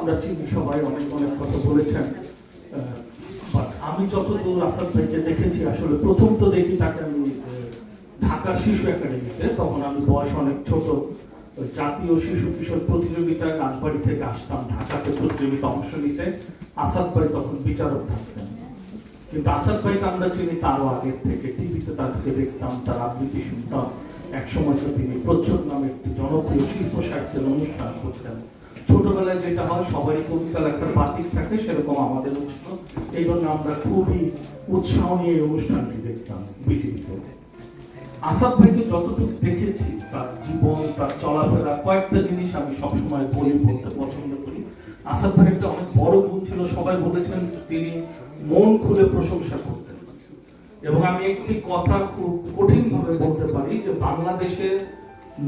আমরা চিনি, সবাই অনেক অনেক কথা বলেছেন। আমি যতদূর আসাদ ভাইকে দেখেছি, আসলে প্রথম তো দেখি তাকে আমি ঢাকা শিশু একাডেমিতে, তখন আমি বয়স অনেক ছোট। জাতীয় শিশু কিশোর প্রতিযোগিতায় রাজবাড়ি থেকে আসতাম, ঢাকাতে প্রতিযোগিতা অংশ নিতে। আসাদ ভাই তখন বিচারক থাকতেন। কিন্তু আসাদ ভাইকে আমরা চিনি তারও আগের থেকে। টিভিতে তাকে দেখতাম, তার আবৃত্তি শুনতাম। এক সময় তিনি প্রচ্ছদ নামে একটি জনপ্রিয় শিল্প সাহিত্যের অনুষ্ঠান করতেন। ছোটবেলায় যেটা হয়, সবারই কবিতা লেখার বাতিক থাকে, সেরকম আমাদেরও ছিল এই জন্য আমরা খুবই উৎসাহ নিয়ে এই অনুষ্ঠানটি দেখতাম বিটিভিতে আসাদ ভাইকে যতটুকু দেখেছি, তার জীবন, তার চলাফেরা, কয়েকটা জিনিস আমি সবসময় বলি, বলতে পছন্দ করি। আসাদ ভাই একটা অনেক বড় গুণ ছিল, সবাই বলেছেন তিনি মন খুলে প্রশংসা করতেন। এবং আমি একটি কথা খুব কঠিন ভাবে বলতে পারি যে বাংলাদেশের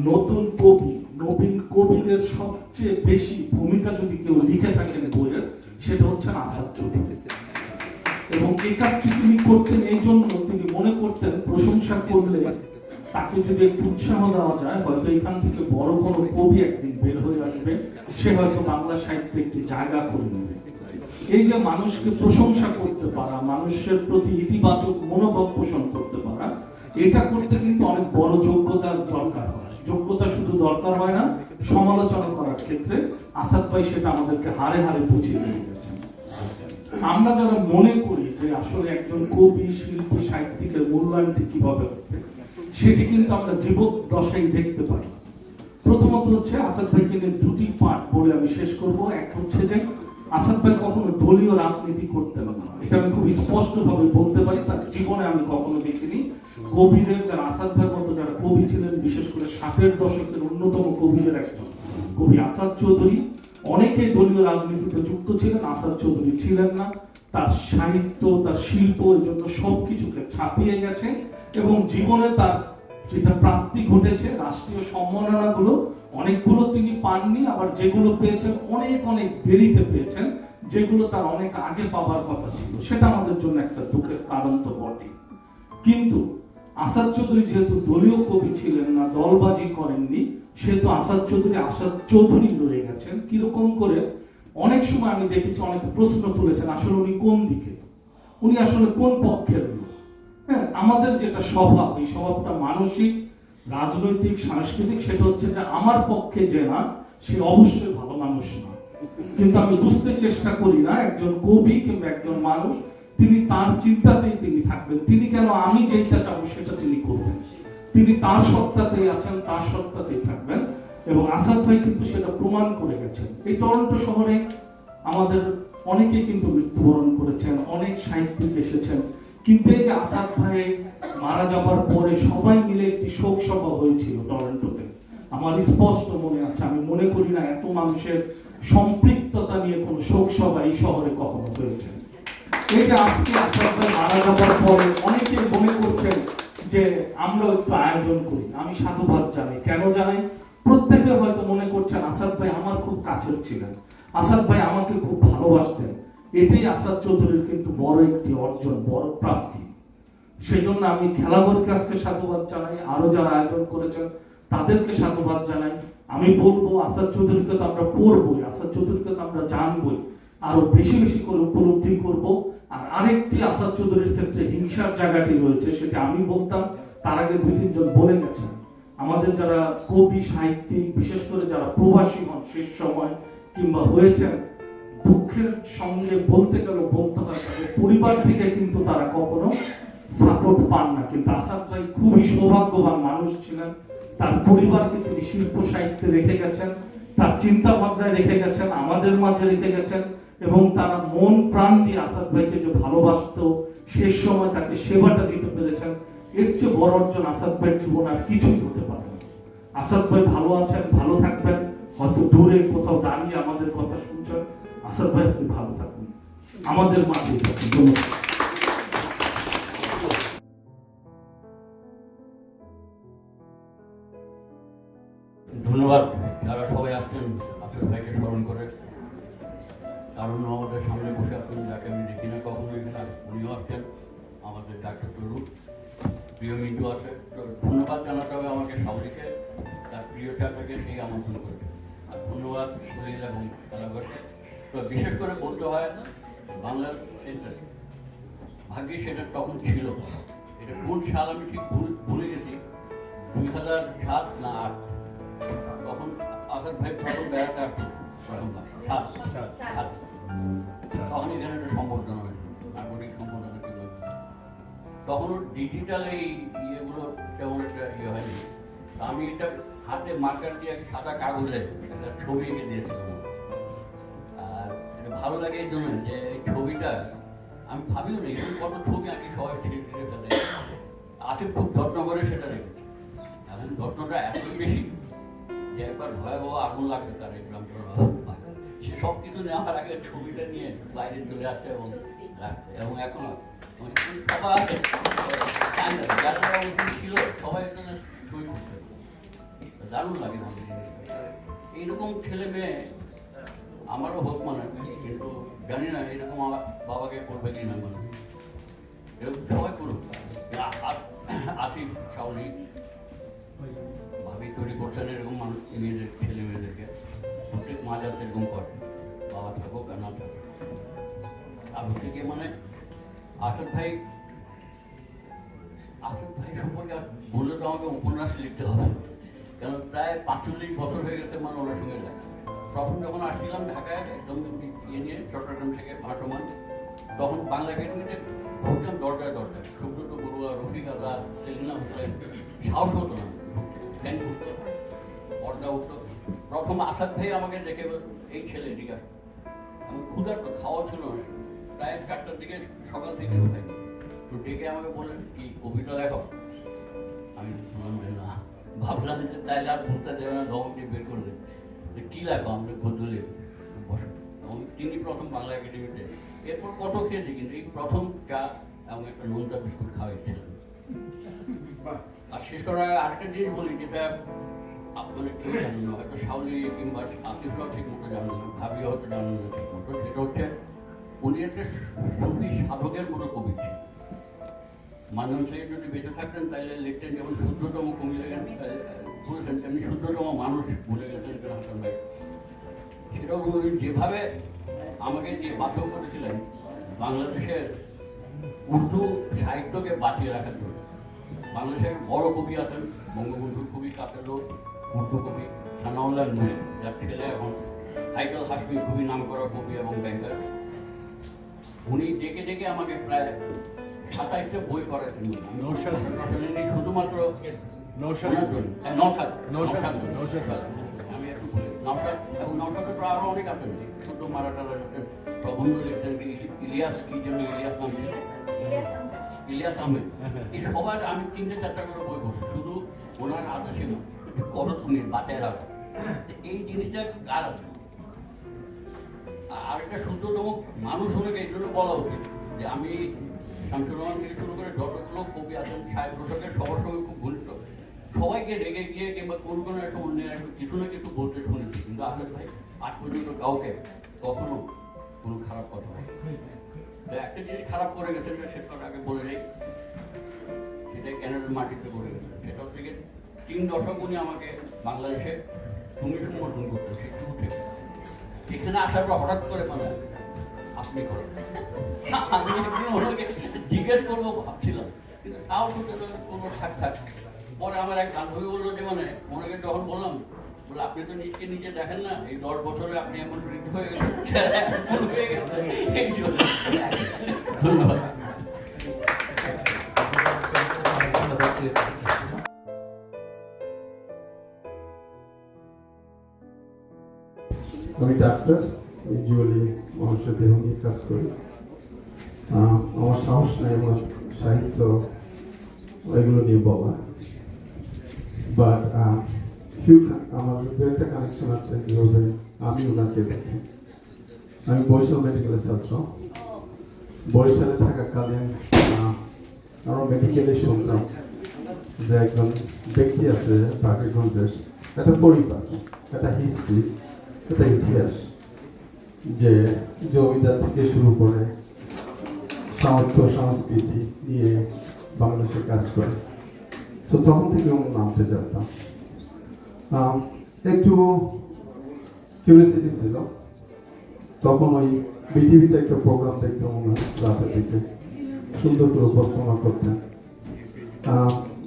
নতুন কবি নবীন কবিদের সবচেয়ে বেশি ভূমিকা যদি কেউ লিখে থাকেন বইয়ের সেটা হচ্ছেন আসাদ চৌধুরী। এবং এই কাজটি তিনি করতেন এই জন্য তিনি মনে করতেন প্রশংসা করলে তাকে যদি একটু উৎসাহ দেওয়া যায়, হয়তো এখান থেকে বড় কোনো কবি একদিন বের হয়ে আসবে, সে হয়তো বাংলা সাহিত্যে একটি জায়গা করে নেবে। এই যে মানুষকে প্রশংসা করতে পারা, মানুষের প্রতি ইতিবাচক মনোভাব পোষণ করতে পারা, এটা করতে কিন্তু অনেক বড় যোগ্যতার দরকার হয়। যোগ্যতা শুধু দরকার হয় না, সমালোচনা করার ক্ষেত্রে আসাদ ভাই সেটা আমাদেরকে হারে হারে বুঝিয়ে দিয়ে গেছেন আমরা যারা মনে করি যে আসলে একজন কবি, শিল্পী, সাহিত্যিকের মূল্যায়নটি কীভাবে হবে, সেটি কিন্তু আমরা জীবদ্দশায় দেখতে পাই। প্রথমত হচ্ছে আসাদ ভাইকে দুটি পাঠ বলে আমি শেষ করব। এক হচ্ছে যে আসাদ ভাই কখনো দলীয় রাজনীতি করতেন না। এটা আমি খুব স্পষ্ট ভাবে বলতে পারি, তার জীবনে আমি কখনো দেখিনি। কবিদের যারা, আসাদ ভাইয়ের মতো যারা কবি ছিলেন, বিশেষ করে ষাটের দশকের অন্যতম কবিদের একজন কবি আসাদ চৌধুরী। অনেকে দলীয় রাজনীতিতে যুক্ত ছিলেন, আসাদ চৌধুরী ছিলেন না। তার সাহিত্য, তার শিল্প, এর জন্য সবকিছুকে ছাপিয়ে গেছে এবং জীবনে তার যেটা প্রাপ্তি ঘটেছে, রাষ্ট্রীয় সম্মাননাগুলো অনেকগুলো তিনি পাননি, আবার যেগুলো পেয়েছেন, অনেক অনেক দেরিতে পেয়েছেন, যেগুলো তার অনেক আগে পাবার কথা ছিল। সেটা আমাদের জন্য একটা দুঃখের কারণ তো বটে কিন্তু আসাদ চৌধুরী যেহেতু দলীয় কবি ছিলেন না, দলবাজি করেননি, সেহেতু আসাদ চৌধুরী আসাদ চৌধুরী রয়ে গেছেন। কীরকম করে? অনেক সময় আমি দেখেছি অনেকে প্রশ্ন তুলেছেন, আসলে উনি কোন দিকে? উনি আসলে কোন পক্ষের লোক? হ্যাঁ আমাদের যেটা স্বভাব, এই স্বভাবটা মানসিক রাজনৈতিক, সাংস্কৃতিক, সেটা হচ্ছে যে আমার পক্ষে যে না, সে অবশ্যই ভালো মানুষ না। কিন্তু আমি বুঝতে চেষ্টা করি না, একজন কবি কিংবা একজন মানুষ, তিনি তার চিন্তাতেই তিনি থাকবেন। তিনি কেন আমি যেটা চাবো সেটা তিনি করবেন। তিনি তার সত্তাতেই আছেন, তার সত্তাতেই থাকবেন। এবং আসাদ ভাই কিন্তু সেটা প্রমাণ করে গেছেন। এই টরন্টো শহরে আমাদের অনেকে কিন্তু মৃত্যুবরণ করেছেন, অনেক সাহিত্যিক এসেছেন। কিন্তু এই যে আসাদ ভাই মারা যাবার পরে সবাই মিলে একটি শোক সভা হয়েছিল টরন্টোতে। আমার স্পষ্ট মনে আছে, আমি মনে করি না এত মানুষের সম্পৃক্ততা নিয়ে কোনো শোক সভা এই শহরে কখনো হয়েছে। এই যে আজকে আসাদ ভাই মারা যাবার পরে অনেকে মনে করছেন যে আমরা একটু আয়োজন করি, আমি সাধুবাদ জানাই। কেন জানাই? প্রত্যেকে হয়তো মনে করছেন আসাদ ভাই আমার খুব কাছের ছিলেন। আসাদ ভাই আমাকে খুব ভালোবাসতেন। এটাই আসাদ চৌধুরীর কিন্তু বড় একটি অর্জন, বড় প্রাপ্তি। সেজন্য আমি খেলাঘরকে আজকে সাধুবাদ জানাই, আরও যারা আয়োজন করেছেন, তাদেরকে সাধুবাদ জানাই। আমি বলব, আসাদ চৌধুরীকে তো আমরা পড়বই, আসাদ চৌধুরীকে তো আমরা জানবই। আরও বেশি বেশি করে উপলব্ধি করব। আর আরেকটি আসাদ চৌধুরীর ক্ষেত্রে হিংসার জায়গাটি রয়েছে, সেটা আমি বলতাম, তার আগে দুই, তিনজন বলে গেছেন। আমাদের যারা কবি, সাহিত্যিক, বিশেষ করে যারা প্রবাসী হন শেষ সময় কিংবা হয়েছেন দুঃখের সঙ্গে বলতে গেল বলতে হয়, তাদের পরিবার থেকে কিন্তু তারা কখনো সাপোর্ট পান না। কিন্তু আসাদ ভাই খুবই সৌভাগ্যবান মানুষ ছিলেন। তার পরিবারকে তিনি শিল্প সাহিত্যে রেখে গেছেন, তার চিন্তা ভাবনায় রেখে গেছেন, আমাদের মাঝে রেখে গেছেন এবং তারা মন প্রাণ দিয়ে আসাদ ভাইকে যে ভালোবাসত, শেষ সময় তাকে সেবাটা দিতে পেরেছেন, এর চেয়ে বড় অর্জন আসাদ ভাইয়ের জীবন আর কিছুই হতে পারে না। আসাদ ভাই ভালো আছেন, ভালো থাকবেন, হয়তো দূরে কোথাও দাঁড়িয়ে আমাদের কথা শুনছেন ভাই, আপনি ভালো থাকুন। আমাদের মাঝে ধন্যবাদ। যারা সবাই আসছেন ভাইকে স্মরণ করে। কারণ আমাদের সামনে বসে আছেন, যাকে আমি দেখি না কখনো উনিও আসছেন। আমাদের ডাক্তার তরু প্রিয় মিন্টু আছে। ধন্যবাদ জানাতে হবে আমাকে সবাইকে। তার প্রিয় চাকরিকে সেই আমন্ত্রণ করেছে আর ধন্যবাদ সলিল এবং খেলাঘরকে বিশেষ করে বলতে হয় না, বাংলার সেন্টার ভাগ্যে সেটা তখন ছিল এটা কোন সাল আমি ঠিক ভুল, ভুলে গেছি, দুই হাজার সাত না আট। তখন আসাদ ভাই প্রথম বেড়াতে আসতো সাত। সাত। তখন এখানে একটা সম্বর্ধনা হয়েছিল নাগরিক সম্বর্ধনা ছিল তখন ডিজিটাল এই ইয়েগুলো তেমন একটা ইয়ে হয়নি। আমি এটা হাতে মার্কার দিয়ে সাদা কাগজে একটা ছবি এঁকে দিয়েছিলাম। ভালো লাগে এই জন্য যে এই ছবিটা, আমি ভাবিও না এরকম কত ছবি আমি সবাই ছিঁড়ে ছিঁড়ে ফেলে। খুব যত্ন করে সেটা রেখেছে এখন যত্নটা এতই বেশি যে একবার ভয়াবহ আগুন লাগবে তার সে সব কিছু নেওয়ার আগে ছবিটা নিয়ে বাইরে চলে আসছে এবং রাখছে এবং এখন সবাই আছে দারুণ লাগে এইরকম ছেলে মেয়ে আমারও হোক মানে কিন্তু জানি না, এরকম আমার বাবাকে করবে কি না মানে এরকম সবাই করুক। আসিফ সাউলি ভাবি তৈরি করছেন এরকম মানুষ মেয়েদের ছেলে মেয়েদেরকে। প্রত্যেক মা যাতে এরকম করে, বাবা থাকুক আর না থাকুক। আর হচ্ছে মানে আসাদ ভাই আসাদ ভাই সম্পর্কে আর বললে তো আমাকে উপন্যাস লিখতে হবে। কারণ প্রায় পাঁচচল্লিশ বছর হয়ে গেছে মানে ওনার সঙ্গে যায় প্রথম যখন আসছিলাম ঢাকায়, একদম ইয়ে নিয়ে চট্টগ্রাম থেকে ভাসমান, তখন বাংলা একাডেমিতে ঢুকতাম দরজায় দরজায়। সুব্রত বড়ুয়া, রফিক আজাদ, সেলিনা হোসেন, সাহস হতো না। ফ্যান উঠতো, পর্দা উঠতো। প্রথম আসাদ ভাই আমাকে দেখে এই ছেলে আছে আমি ক্ষুধার্ত, খাওয়া ছিল না। প্রায় চারটার দিকে সকাল থেকে উঠাই তো ডেকে আমাকে বললেন, কি, কবিতা লেখো? আমি ভাবলাম যে তাইলে আর ভুলতে দেবে না দিয়ে বের করে দেবে। যে কী গদ্য এবং তিনি প্রথম বাংলা একাডেমিতে এরপর কত খেয়েছি কিন্তু এই প্রথম চা এবং একটা নোনটা বিস্কুট আর শেষ করার আরেকটা জিনিস বলি যেটা আপনারা কেউ জানেন না হয়তো শাওলি কিংবা ঠিক মতো জানেন না ভাবিও হয়তো জানেন না ঠিক মতো। সেটা হচ্ছে উনি একটা সুফি সাধকের মতো কবি ছিলেন। মানব যদি বেঁচে থাকতেন তাহলে লিখতেন যেমন শুদ্ধতম কবি লেখেন তেমনি শুদ্ধতম মানুষ বলে গেছেন হাসান ভাই উনি যেভাবে আমাকে যে বাধ্য করেছিলেন বাংলাদেশের উর্দু সাহিত্যকে বাঁচিয়ে রাখার জন্য বাংলাদেশের বড় কবি আছেন বঙ্গবন্ধুর কবি কাপের লোক উর্দু কবি সানাউল্লাহ নুরি যার ছেলে এখন হাইকাল হাসমি খুবই নাম করা কবি এবং ব্যাংকার উনি ডেকে ডেকে আমাকে প্রায় সাতাইশটা বই আমি নৌশাদ। শুধুমাত্র নৌশাদ। হ্যাঁ, নৌশাদ নৌশাদ, নৌশাদ, নৌশাদ। আমি একটু বলি নৌশাদ এবং নৌশাদের তো অনেক আছেন শুধু মারাঠারা প্রবন্ধ লিখছেন ইলিয়াস কি যেন ইলিয়াস নাম ইলিয়াস আহমেদ। এই সবার আমি তিনটে চারটা করে বই করছি শুধু ওনার আদেশে না করো তুমি বাঁচায় রাখো। এই জিনিসটা কার আছে? আর একটা শুদ্ধতম মানুষ হলে এই জন্য বলা উচিত যে আমি শামসুর রহমান থেকে শুরু করে যতগুলো কবি আছেন সাহেব সবার সঙ্গে খুব ঘনিষ্ঠ সবাইকে রেগে গিয়ে কিংবা কোনো কোনো একটা অন্যের একটা কিছু না কিছু বলতে শুনেছি কিন্তু আসলে ভাই, আজ পর্যন্ত কাউকে কখনো কোনো খারাপ কথা। তো একটা জিনিস খারাপ করে গেছে সেটা করার আগে বলে নেই। সেটাই ক্যানাডার মাটিতে করে গেছে সেটা হচ্ছে তিন দশক উনি আমাকে বাংলাদেশে তুমি সমর্থন করতে শিশু উঠে এখানে আসার পর হঠাৎ করে মানে আপনি করেন। আমি একদিন জিজ্ঞেস করব, ভাবছিলাম। কিন্তু তাও শুনতে তো কোনো থাক পরে আমার এক বান্ধবী বলল যে মানে ওনাকে যখন বললাম, বলে, আপনি তো নিজকে নিজে দেখেন না, এই দশ বছরে আপনি এমন বৃদ্ধি হয়ে গেছেন আমি ডাক্তার ইউজুয়ালি মানুষের দেহ নিয়ে কাজ করি। আমার সাহস নেই আমার সাহিত্য, এগুলো নিয়ে বলা। বাট ফিউ আমার একটা কানেকশন আছে যেভাবে আমি ওনাকে দেখি। আমি বরিশাল মেডিকেলের ছাত্র। বরিশালে থাকাকালীন আমরা মেডিকেলে শুনতাম যে একজন ব্যক্তি আছে, পাকিগঞ্জের, একটা পরিবার, একটা হিস্ট্রি একটা ইতিহাস, যে জমিদার থেকে শুরু করে সাহিত্য সংস্কৃতি নিয়ে বাংলাদেশে কাজ করে। তো তখন থেকে ওর নামতে জানতাম একটু কিউরিয়াসিটি ছিল। তখন ওই বিটিভিতে একটা প্রোগ্রাম দেখতাম রাতের দিকে সুন্দর করে উপস্থাপনা করতেন।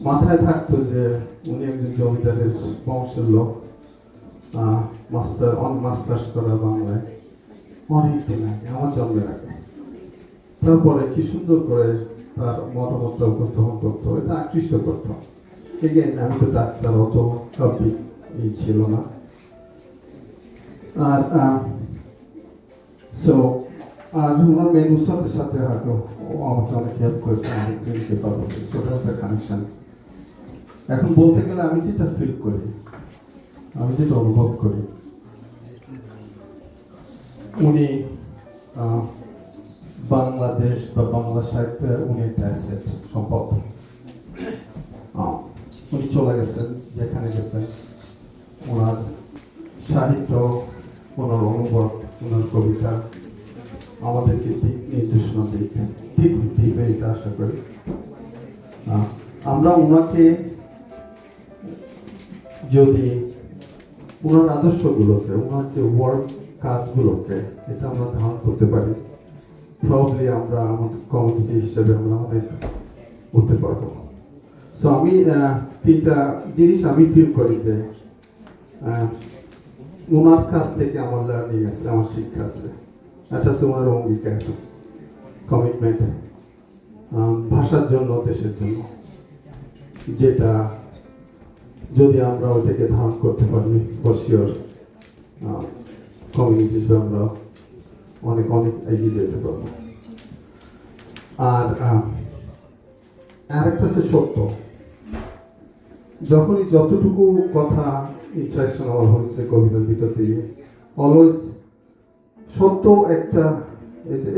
মাথায় থাকতো যে উনি একজন জমিদারের বংশের লোক। মাস্টার অন মাস্টার্স করা বাংলায়। অনেক দিন আগে, আমার জন্মের আগে। তারপরে কি সুন্দর করে তার মতামতটা উপস্থাপন করতো, এটা আকৃষ্ট করতো। এগেন আমি তো ডাক্তার অত টপিক ছিল না আর মেন উৎসবের সাথে কানেকশন এখন বলতে গেলে আমি যেটা ফিল করি আমি যেটা অনুভব করি উনি বাংলাদেশ বা বাংলা সাহিত্যের উনি একটা অ্যাসেট সম্পদ উনি চলে গেছেন, যেখানে গেছেন, ওনার সাহিত্য, ওনার অনুবাদ, ওনার কবিতা আমাদেরকে দিক নির্দেশনা দিবে দিক দিবে এটা আশা করি। আমরা ওনাকে যদি ওনার আদর্শগুলোকে, ওনার যে ওয়ার্ক কাজগুলোকে, এটা আমরা ধারণ করতে পারি প্রবলি আমরা আমাদের কমিউনিটি হিসেবে আমরা অনেক উঠতে পারব। সো আমি তিনটা জিনিস আমি ফিল করি যে ওনার কাছ থেকে আমার লার্নিং আছে, আমার শিক্ষা আছে। এটা হচ্ছে ওনার অঙ্গীকার কমিটমেন্ট ভাষার জন্য, দেশের জন্য। যেটা যদি আমরা ওইটাকে ধারণ করতে পারি বসিওর কমিউনিটি আমরা অনেক অনেক এগিয়ে যেতে পারব। আর আরেকটা হচ্ছে সত্য। যখনই যতটুকু কথা ইন্টারাকশন আমার হয়েছে কবিতার ভিতর অলওয়েজ সত্য একটা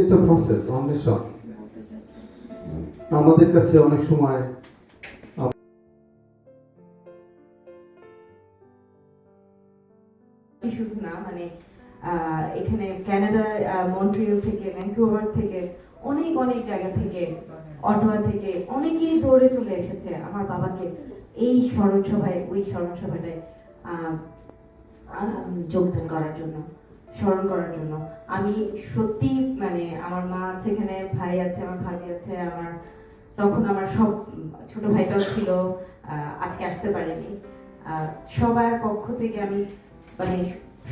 এটা প্রসেস অন্বেষণ। আমাদের কাছে অনেক সময় শুধু না মানে এখানে কানাডা মন্ট্রিয়াল থেকে ভ্যাncouver থেকে, অনেক অনেক জায়গা থেকে অটোয়া থেকে অনেকেই দৌড়ে চলে এসেছে আমার বাবাকে। এই স্মরণ সভায় ওই স্মরণ সভাটায় আহ, আহ, যোগদান করার জন্য স্মরণ করার জন্য। আমি সত্যি মানে আমার মা আছে এখানে ভাই আছে আমার ভাবি আছে আমার তখন আমার সব ছোট ভাইটাও ছিল আজকে আসতে পারেনি। সবার পক্ষ থেকে আমি মানে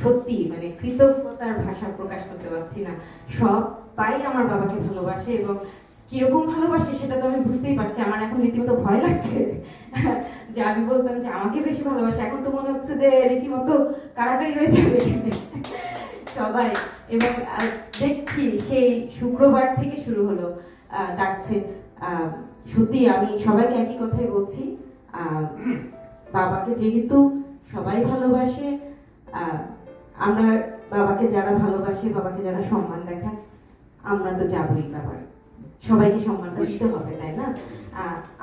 সত্যি মানে কৃতজ্ঞতার ভাষা প্রকাশ করতে পারছি না। সব পাই আমার বাবাকে ভালোবাসে এবং কীরকম ভালোবাসে সেটা তো আমি বুঝতেই পারছি, আমার এখন রীতিমতো ভয় লাগছে। যে আমি বলতাম যে আমাকে বেশি ভালোবাসে, এখন তো মনে হচ্ছে যে রীতিমতো কারাকারি হয়ে যাবে। সবাই এবং দেখছি, সেই শুক্রবার থেকে শুরু হলো ডাকছে সত্যি আমি সবাইকে একই কথাই বলছি বাবাকে যেহেতু সবাই ভালোবাসে আমরা বাবাকে যারা ভালোবাসে, বাবাকে যারা সম্মান দেখায়, আমরা তো যাবই বাবার সবাইকে সম্মানটা দিতে হবে তাই না?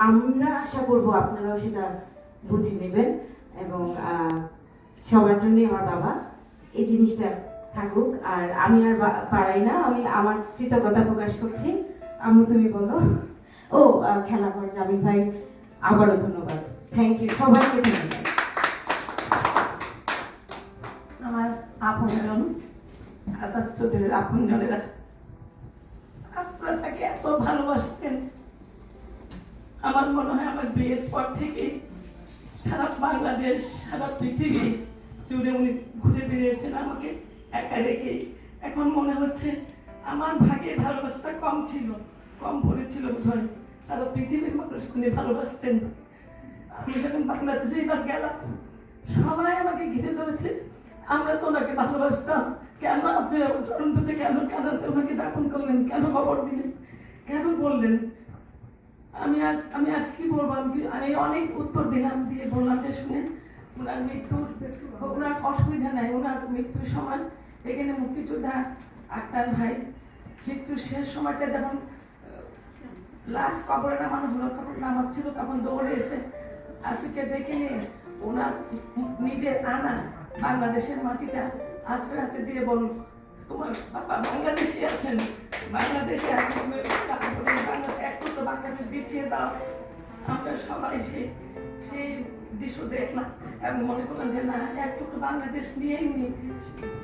আমরা আশা করব আপনারাও সেটা বুঝে নেবেন এবং সবার জন্যই আমার বাবা এই জিনিসটা থাকুক। আর আমি আর পারাই না আমি আমার কৃতজ্ঞতা প্রকাশ করছি। আমি তুমি বলো। ও খেলাঘর জামিল ভাই আবারও ধন্যবাদ। থ্যাংক ইউ সবাইকে ধন্যবাদ। আমার আপনজন আসাদ চৌধুরীর আপনজনেরা। আপনারা তাকে এত ভালোবাসতেন। আমার মনে হয় আমার বিয়ের পর থেকে সারা বাংলাদেশ, সারা পৃথিবী জুড়ে উনি ঘুরে বেরিয়েছেন আমাকে একা রেখে এখন মনে হচ্ছে আমার ভাগে ভালোবাসাটা কম ছিল, কম পড়েছিল বোধহয়। সারা পৃথিবীর মানুষ উনি ভালোবাসতেন। আমি যখন বাংলাদেশে এবার গেলাম, সবাই আমাকে ঘিরে ধরেছে। আমরা তো ওনাকে ভালোবাসতাম। কেন আপনি টরন্টোতে কেন কেন ওনাকে দাফন করলেন? কেন খবর দিলেন? কেন বললেন? আমি আর আমি আর কি বলব? আমি অনেক উত্তর দিলাম দিয়ে বললাম যে শুনেন ওনার মৃত্যুর, ওনার অসুবিধা নাই, ওনার মৃত্যুর সময় এখানে মুক্তিযোদ্ধা আক্তার ভাই মৃত্যুর শেষ সময়টা যখন লাস্ট কবরে নামানো হলো, তখন নামাচ্ছিল তখন দৌড়ে এসে আসিকে ডেকে নিয়ে ওনার নিজের আনা বাংলাদেশের মাটিটা আস্তে আস্তে দিয়ে বলল তোমার বাবা বাংলাদেশে আছেন। বাংলাদেশে আছেন একটু তো বাংলাদেশ বিছিয়ে দাও। আমরা সবাই সেই সেই দৃশ্য দেখলাম এবং মনে করলাম যে না একটু বাংলাদেশ নিয়েই নি,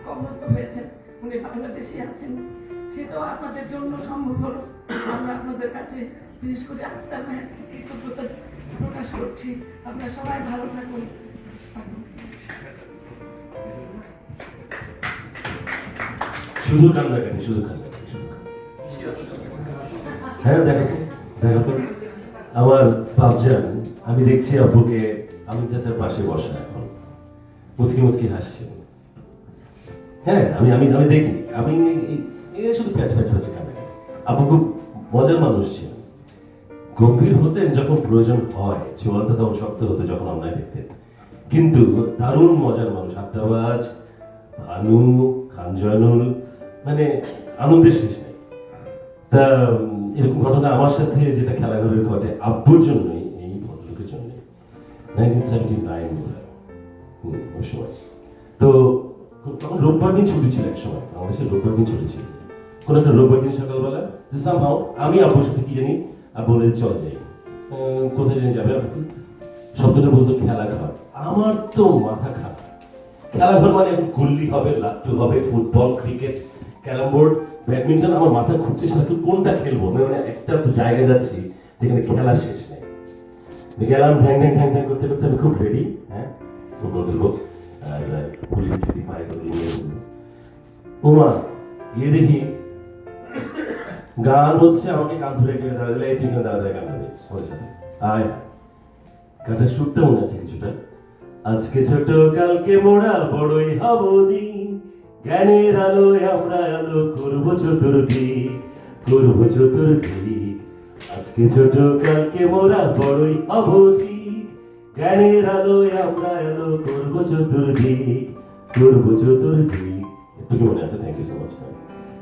কবরস্থ হয়েছেন। উনি বাংলাদেশে আছেন। সেটাও আপনাদের জন্য সম্ভব হলো। আমরা আপনাদের কাছে বিশেষ করে ভাইয়ের কৃতজ্ঞতা প্রকাশ করছি। আপনারা সবাই ভালো থাকুন। শুধু কান্নাকাটি শুধু কান্নাকাটি শুধু কান্নাকাটি। হ্যাঁ দেখো দেখো আমার বাপজান আমি দেখছি আব্বুকে, আমি চাচার পাশে বসা এখন। মুচকি মুচকি হাসছে। হ্যাঁ আমি আমি আমি দেখি, আমি শুধু প্যাচ প্যাচ প্যাচ কান্না আব্বু খুব মজার মানুষ ছিল। গম্ভীর হতেন যখন প্রয়োজন হয়, চোয়ালটা তখন শক্ত হতো যখন অন্যায় দেখতেন। কিন্তু দারুণ মজার মানুষ, আড্ডাবাজ, ভানু খান জয়নুল মানে আনন্দের শেষ নেই। তা এরকম ঘটনা আমার সাথে যেটা খেলাঘরের ঘটে, আব্বুর এই ভদ্রলোকের জন্য তো, তখন রোববার দিন ছুটি ছিল রোববার দিন ছুটি ছিল। একটা রোববার দিন সকালবেলা সামহাও আমি আব্বুর সাথে কি জানি, আব্বু বলে চল যাই। কোথায় জানি যাবে শব্দটা বলতো খেলা ঘর আমার তো মাথা খারাপ। খেলাঘর মানে এখন গুল্লি হবে লাট্টু হবে, football, cricket carrom board, badminton, আমার মাথা ঘুরছে সেটা কোনটা খেলব? আমি মানে একটা তো জায়গায় যাচ্ছি যেখানে খেলা শেষ নেই। গেলাম, ঢ্যাং ঢ্যাং ঢ্যাং ঢ্যাং করতে করতে আমি খুব রেডি হ্যাঁ? গুলি যদি নিয়ে গিয়ে দেখি গান হচ্ছে, আমাকে কান ধরে এক জায়গায় দাঁড়া দিলে। এই তিনজন দাঁড়া গান গাবে ওর সাথে আয়। কাটার সুরটা মনে আছে কিছুটা। আজকে ছোট, কালকে মোড়া বড়ই হব দিন। জ্ঞানের আলোয় আমরা আলো করব চতুর্দিক করব চতুর্দিক। আজকে ছোট কালকে মোড়া বড়ই দিক জ্ঞানের আলোয় আমরা আলো করব চতুর্দিক করব চতুর্দিক। একটু মনে আছে থ্যাংক ইউ সো মাচ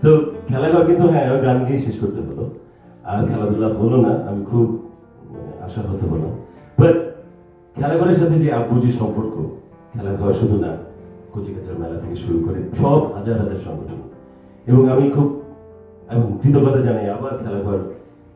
তো খেলাঘর কিন্তু হ্যাঁ গান গিয়ে শেষ করতে হলো। আর খেলাধুলা হলো না আমি খুব মানে, আশাহত হলাম। বাট খেলাঘরের সাথে যে আব্বু যে সম্পর্ক খেলাঘর শুধু না কচিকাচার মেলা থেকে শুরু করে সব হাজার হাজার সংগঠন। এবং আমি খুব আমি কৃতজ্ঞতা জানাই আবার খেলাঘর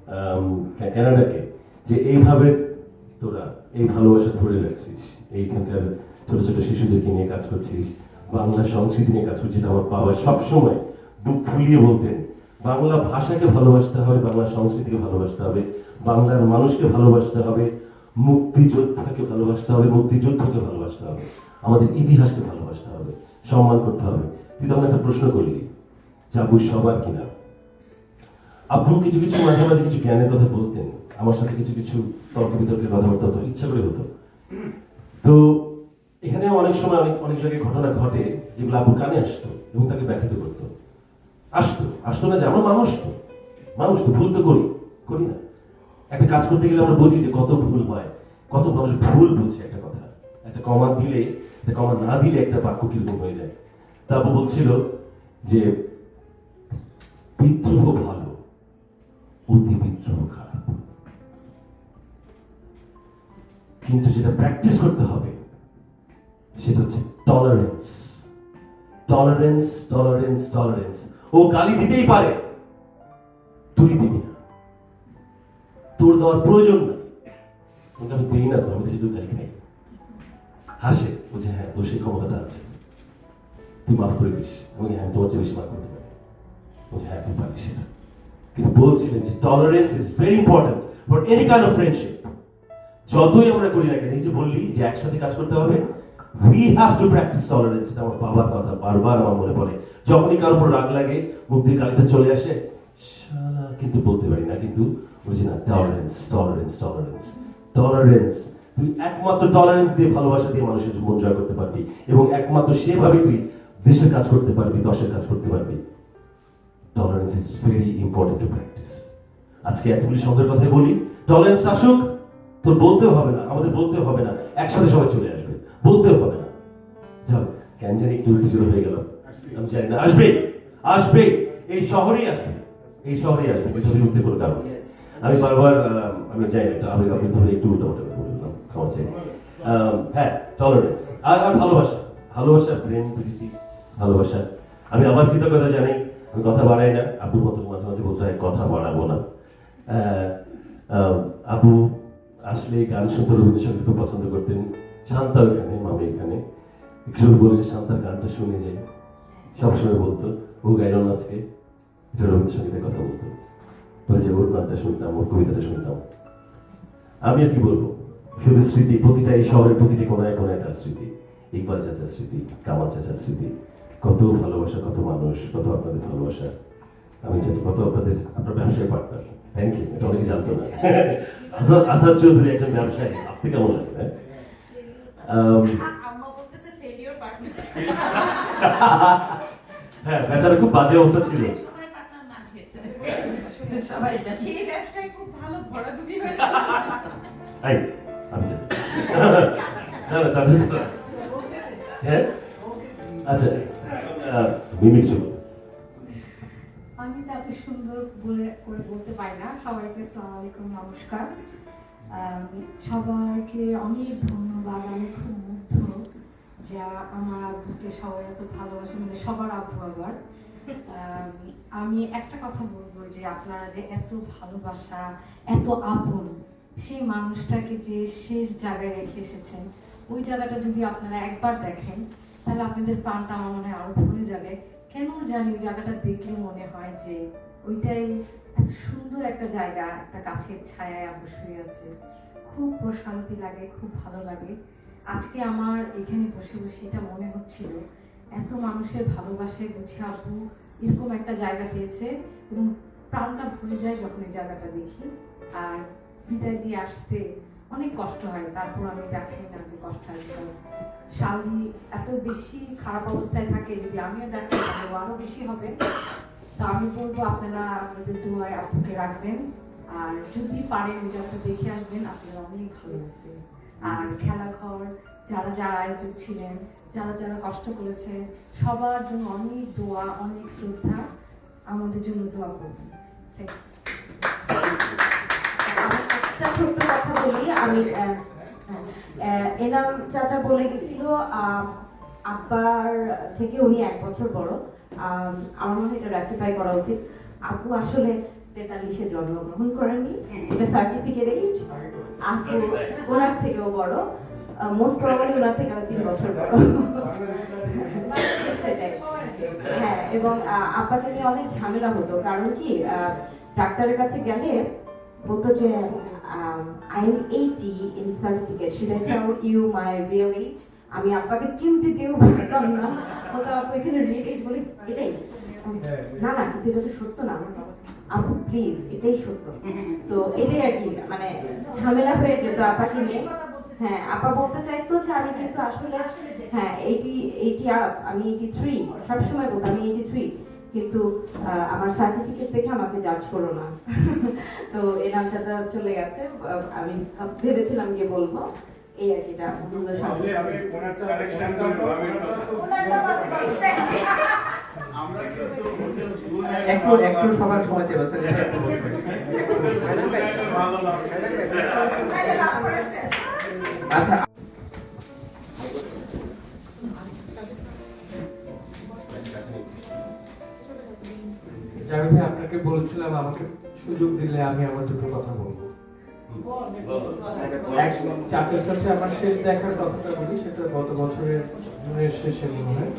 আম, কা- কানাডাকে যে এইভাবে তোরা এই ভালোবাসা ধরে রাখছিস এইখানকার ছোট ছোট শিশুদেরকে নিয়ে কাজ করছিস বাংলা সংস্কৃতি নিয়ে কাজ করছিস আমার বাবা সবসময় বুক ফুলিয়ে বলতেন বাংলা ভাষাকে ভালোবাসতে হবে বাংলা সংস্কৃতিকে ভালোবাসতে হবে বাংলার মানুষকে ভালোবাসতে হবে মুক্তিযোদ্ধাকে ভালোবাসতে হবে মুক্তিযুদ্ধকে ভালোবাসতে হবে। আমাদের ইতিহাসকে ভালোবাসতে হবে, সম্মান করতে হবে। তুই তখন একটা প্রশ্ন করলি, যে আবু সবার কিনা আব্বু কিছু কিছু মাঝে মাঝে কিছু জ্ঞানের কথা বলতেন, আমার সাথে কিছু কিছু তর্ক বিতর্কের কথাবার্তা হতো, ইচ্ছা করে হতো। তো এখানে অনেক সময় অনেক অনেক জায়গায় ঘটনা ঘটে যেগুলো আব্বুর কানে আসতো এবং তাকে ব্যথিত করতো। আসতো আসতো না যে আমরা মানুষ তো মানুষ তো, ভুল তো করি করি না। একটা কাজ করতে গেলে আমরা বুঝি যে কত ভুল হয়, কত মানুষ ভুল বুঝে একটা কথা। একটা কমা দিলে কমা না দিলে একটা বাক্য কীরকম হয়ে যায়? তারপর বলছিল যে, বিদ্রোহ ভালো, অতি বিদ্রোহ খারাপ। কিন্তু যেটা প্র্যাকটিস করতে হবে, সেটা হচ্ছে টলারেন্স টলারেন্স টলারেন্স টলারেন্স ও গালি দিতেই পারে, তুই দিবি না। তোর দেওয়ার প্রয়োজন নাই। আমি দিই না, আমি তো শুধু গালি খাই। হাসে, বলছে হ্যাঁ তোর সেই ক্ষমতাটা আছে। তুই মাফ করে দিস। আমি হ্যাঁ তোমার চেয়ে বেশি মাফ করতে পারি। বলছে হ্যাঁ তুই পারিস সেটা। কিন্তু বলছিলেন যে tolerance is very important for any kind of friendship যতই আমরা করি না কেন যে বললি যে একসাথে কাজ করতে হবে we have to practise tolerance এটা আমার বাবার কথা, বারবার আমার মনে পড়ে। যখনই কারোর উপর রাগ লাগে, মুখ দিয়ে চলে আসে কিন্তু বলতে পারি না, কিন্তু বুঝি না টলারেন্স টলারেন্স টলারেন্স টলারেন্স তুই একমাত্র টলারেন্স দিয়ে ভালোবাসা দিয়ে মানুষের মন জয় করতে পারবি এবং একমাত্র সেভাবে তুই দেশের কাজ করতে পারবি দশের কাজ করতে পারবি। Tolerance is very important to practise আজকে এতগুলি শব্দের কথাই বলি। টলারেন্স আসুক তোর বলতেও হবে না আমাদের বলতেও হবে না একসাথে সবাই চলে আসবে বলতেও হবে না। যাও কেন জানি একটু উল্টো হয়ে গেল আমি জানি না আসবে আসবে এই শহরেই আসবে এই শহরেই আসবে কোনো কারণ আমি বারবার আমি জানি না, একটু আবেগ হয়ে একটু উল্টো বললাম ক্ষমা হ্যাঁ টলারেন্স আর আর ভালোবাসা। ভালোবাসা, প্রেম, প্রীতি, ভালোবাসা। আমি আবার কৃতজ্ঞতা জানাই, আমি কথা বাড়াই না, আব্বুর মতো মাঝে মাঝে বলতে হয়, কথা বাড়াবো না। আবু আসলে গান শুনতে রবীন্দ্রসঙ্গীত খুব পছন্দ করতেন। শান্তা ওখানে, মামি এখানে। একটু বলে শান্তার গানটা শুনে যে সবসময় বলতো, ও গাইল না আজকে। এটা রবীন্দ্রসঙ্গীতের কথা বলতো। বলে যে, ওর গানটা শুনতাম, ওর কবিতাটা শুনতাম। আমি আর কি বলব? শুধু স্মৃতি প্রতিটা এই শহরের প্রতিটি কোনায় কোনায় তার স্মৃতি। ইকবাল চাচার স্মৃতি কামাল চাচার স্মৃতি। কত ভালোবাসা কত মানুষ কত আপনাদের ভালোবাসা। আমি চাচ্ছি কত আপনাদের আপনার ব্যবসায়ী পার্টনার থ্যাংক ইউ এটা অনেকে জানতো না। আসাদ আসাদ চৌধুরী একজন ব্যবসায়ী আপনি কেমন লাগে হ্যাঁ? আম, আম্মা বলতেছে ফেলিওর পার্টনার হ্যাঁ বেচারা খুব বাজে অবস্থা ছিল। সবাই ব্যবসায়। খুব ভালো ভরাডুবি হয়েছে। চাই না না, চাচা হ্যাঁ? আচ্ছা। মিমিক চলো আমি তো সুন্দর বলে, করে বলতে পারি না। সবাইকে আসসালামু আলাইকুম, নমস্কার। সবাইকে অনেক ধন্যবাদ আমি খুব মুগ্ধ যা আমার আব্বুকে সবাই এত ভালোবাসে মানে সবার আব্বু আবার। আমি একটা কথা বলব যে আপনারা যে এত ভালোবাসা, এত আপন সেই মানুষটাকে যে শেষ জায়গায় রেখে এসেছেন, ওই জায়গাটা যদি আপনারা একবার দেখেন, তাহলে আপনাদের প্রাণটা আমার মনে হয় আরও ভরে যাবে। কেন জানি ওই জায়গাটা দেখলে মনে হয় যে ওইটাই এত সুন্দর একটা জায়গা, একটা গাছের ছায়ায় অবশ্যই আছে। খুব প্রশান্তি লাগে, খুব ভালো লাগে। আজকে আমার এখানে বসে বসে এটা মনে হচ্ছিল, এত মানুষের ভালোবাসায় বুঝে আপু, এরকম একটা জায়গা পেয়েছে। এবং প্রাণটা ভরে যায় যখন এই জায়গাটা দেখি। আর বিদায় দিয়ে আসতে অনেক কষ্ট হয়। তারপর আমি দেখাই না যে কষ্ট হয় because শালি এত বেশি খারাপ অবস্থায় থাকে, যদি আমিও দেখাই তাহলে ও আরও বেশি হবে। তো আমি বলব, আপনারা আপনাদের দোয়ায় আপুকে রাখবেন। আর যদি পারেন জায়গাটা দেখে আসবেন, আপনারা অনেক ভালো লাগবে আর খেলাঘর, যারা যারা আয়োজক ছিলেন, যারা যারা কষ্ট করেছে, সবার জন্য অনেক দোয়া, অনেক শ্রদ্ধা। আমাদের জন্য দোয়া করবেন। Thank you. একটা ছোট্ট কথা বলি আমি এনাম চাচা বলে গেছিল আব্বার থেকে উনি এক বছর বড়। আম, আমার মনে হয় এটা রেক্টিফাই করা উচিত। আপু আসলে তেতাল্লিশে জন্মগ্রহণ করেননি এটা সার্টিফিকেট এইজ আপু ওনার থেকেও বড়। মোস্ট প্রবাবলি ওনার থেকে আমি তিন বছর বড়। সেটাই। হ্যাঁ এবং আব্বাকে নিয়ে অনেক ঝামেলা হতো। কারণ কি ডাক্তারের কাছে গেলে বলতো যে I am eighty in certificate should I tell you my real age আমি আব্বাকে চিমটি দিয়েও পারতাম না। বলতো আপু এখানে রিয়েল এইজ বলে এটাই। না না কিন্তু এটা তো সত্য না। আপু প্লিজ এটাই সত্য। তো এটাই আর কি মানে ঝামেলা হয়ে যেত আপাকে নিয়ে। হ্যাঁ আপা বলতে চাইতো যে আমি কিন্তু আসলে হ্যাঁ এইটি এইটি আমি এইটি থ্রি সবসময় বলতাম আমি এইটি থ্রি কিন্তু আমার সার্টিফিকেট দেখে আমাকে জাজ করো না। তো এনাম চাচা চলে গেছে। আমি ভেবেছিলাম গিয়ে বলব। এই আর কি এটা একটু একটু সবার সময় দেবো আচ্ছা। বলেছিলাম, আমাকে সুযোগ দিলে আমি আমার দুটো কথা বলব। চাচার সাথে আমার শেষ দেখার কথাটা বলি, সেটা গত বছরের জুনের শেষে মনে হয়।